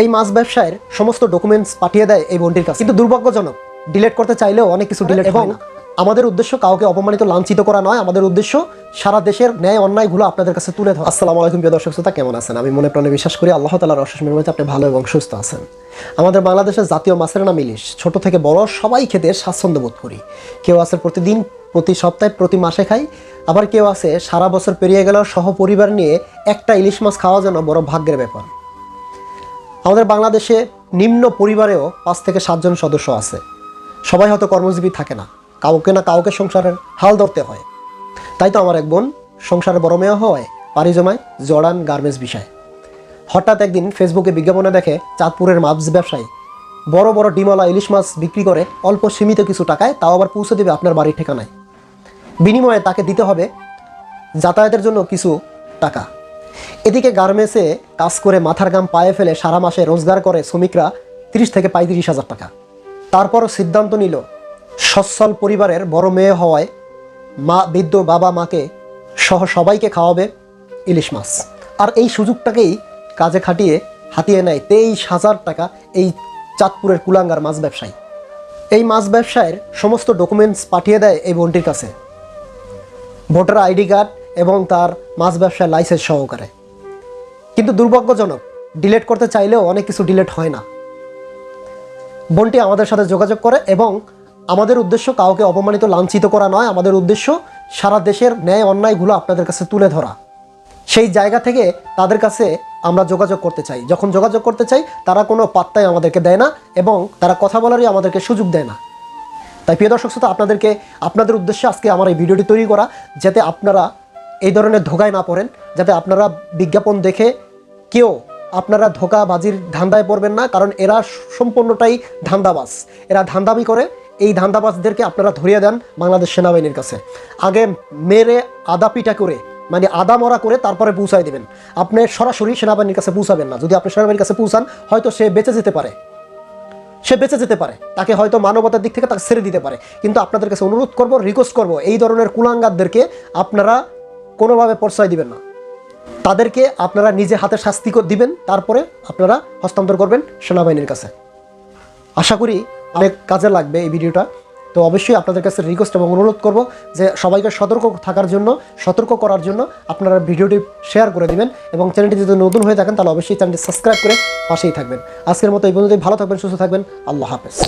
এই মাছ ব্যবসায়ের সমস্ত ডকুমেন্টস পাঠিয়ে দেয় এই বোনটির কাছে। কিন্তু দুর্ভাগ্যজনক ডিলেট করতে চাইলেও অনেক কিছু ডিলেট এবং আমাদের উদ্দেশ্য কাউকে অপমানিত লাঞ্ছিত করা নয়। আমাদের উদ্দেশ্য সারা দেশের ন্যায় অন্যায়গুলো আপনাদের কাছে তুলে ধরা। আসসালামু আলাইকুম প্রিয় দর্শক শ্রোতা কেমন আছেন? আমি মনে প্রাণে বিশ্বাস করি আল্লাহ তালার অশেষ মেহরবানিতে আপনি ভালো এবং সুস্থ আছেন। আমাদের বাংলাদেশের জাতীয় মাছের নাম ইলিশ। ছোট থেকে বড় সবাই খেতে স্বাচ্ছন্দ্য বোধ করি। কেউ আছে প্রতিদিন প্রতি সপ্তাহে প্রতি মাসে খাই। আবার কেউ আছে সারা বছর পেরিয়ে গেলেও সহ পরিবার নিয়ে একটা ইলিশ মাছ খাওয়া যেন বড় ভাগ্যের ব্যাপার। আমাদের বাংলাদেশে নিম্ন পরিবারেও পাঁচ থেকে সাতজন সদস্য আছে। সবাই হয়তো কর্মজীবী থাকে না। কাউকে না কাউকে সংসারের হাল ধরতে হয়। তাই তো আমার এক বোন সংসারে বড় মেয়ে হয় পাড়ি জমায় জড়ান গার্মেন্টস বিষয়। হঠাৎ একদিন ফেসবুকে বিজ্ঞাপনে দেখে চাঁদপুরের মাছ ব্যবসায়ী বড় বড় ডিমলা ইলিশ মাছ বিক্রি করে অল্প সীমিত কিছু টাকায় তাও আবার পৌঁছে দেবে আপনার বাড়ির ঠিকানায়। বিনিময়ে তাকে দিতে হবে যাতায়াতের জন্য কিছু টাকা। এদিকে গার্মেন্টসে কাজ করে মাথার গাম পায়ে ফেলে সারা মাসে রোজগার করে শ্রমিকরা তিরিশ থেকে পঁয়ত্রিশ হাজার টাকা। তারপরও সিদ্ধান্ত নিল, সচ্ছল পরিবারের বড় মেয়ে হওয়ায় মা, বৃদ্ধ বাবা মাকে সহ সবাইকে খাওয়াবে ইলিশ মাছ। আর এই সুযোগটাকেই কাজে খাটিয়ে হাতিয়ে নেয় তেইশ হাজার টাকা এই চাঁদপুরের কুলাঙ্গার মাছ ব্যবসায়ী। এই মাছ ব্যবসায়ের সমস্ত ডকুমেন্টস পাঠিয়ে দেয় এই বোনটির কাছে। ভোটার আইডি কার্ড এবং তার মাছ ব্যবসার লাইসেন্স সহকারে। কিন্তু দুর্ভাগ্যজনক ডিলেট করতে চাইলেও অনেক কিছু ডিলেট হয় না। বোনটি আমাদের সাথে যোগাযোগ করে এবং আমাদের উদ্দেশ্য কাউকে অপমানিত, লাঞ্ছিত করা নয়। আমাদের উদ্দেশ্য সারা দেশের ন্যায় অন্যায়গুলো আপনাদের কাছে তুলে ধরা। সেই জায়গা থেকে তাদের কাছে আমরা যোগাযোগ করতে চাই। যখন যোগাযোগ করতে চাই, তারা কোনো পাত্তাই আমাদেরকে দেয় না এবং তারা কথা বলারই আমাদেরকে সুযোগ দেয় না। তাই প্রিয় দর্শক শ্রোতা, আপনাদেরকে, আপনাদের উদ্দেশ্যে আজকে আমার এই ভিডিওটি তৈরি করা, যাতে আপনারা এই ধরনের ধোকায় না পড়েন, যাতে আপনারা বিজ্ঞাপন দেখে কেউ আপনারা ধোকাবাজির ধান্দায় পড়বেন না, কারণ এরা সম্পূর্ণটাই ধান্দাবাজ। এরা ধান্দাবি করে, এই ধান্দাবাজদেরকে আপনারা ধরিয়ে দেন বাংলাদেশ সেনাবাহিনীর কাছে। আগে মেরে আদা পিটা করে মানে আদা মরা করে তারপরে পৌঁছায় দেবেন। আপনি সরাসরি সেনাবাহিনীর কাছে পৌঁছাবেন না। যদি আপনি সেনাবাহিনীর কাছে পৌঁছান, হয়তো সে বেঁচে যেতে পারে। সে বেঁচে যেতে পারে। তাকে হয়তো মানবতার দিক থেকে তাকে ছেড়ে দিতে পারে। কিন্তু আপনাদের কাছে অনুরোধ করব রিকোয়েস্ট করব, এই ধরনের কুলাঙ্গারদেরকে আপনারা কোনোভাবে প্রশ্রয় দিবেন না। তাদেরকে আপনারা নিজে হাতে শাস্তি দিবেন, তারপরে আপনারা হস্তান্তর করবেন সেনাবাহিনীর কাছে। আশা করি অনেক কাজে লাগবে এই ভিডিওটা। তো অবশ্যই আপনাদের কাছে রিকোয়েস্ট এবং অনুরোধ করব যে সবাইকে সতর্ক থাকার জন্য, সতর্ক করার জন্য আপনারা ভিডিওটি শেয়ার করে দিবেন এবং চ্যানেলটি যদি নতুন হয়ে থাকেন তাহলে অবশ্যই চ্যানেলটি সাবস্ক্রাইব করে পাশেই থাকবেন। আজকের মতো এই পর্যন্তই, ভালো থাকবেন, সুস্থ থাকবেন, আল্লাহ হাফেজ।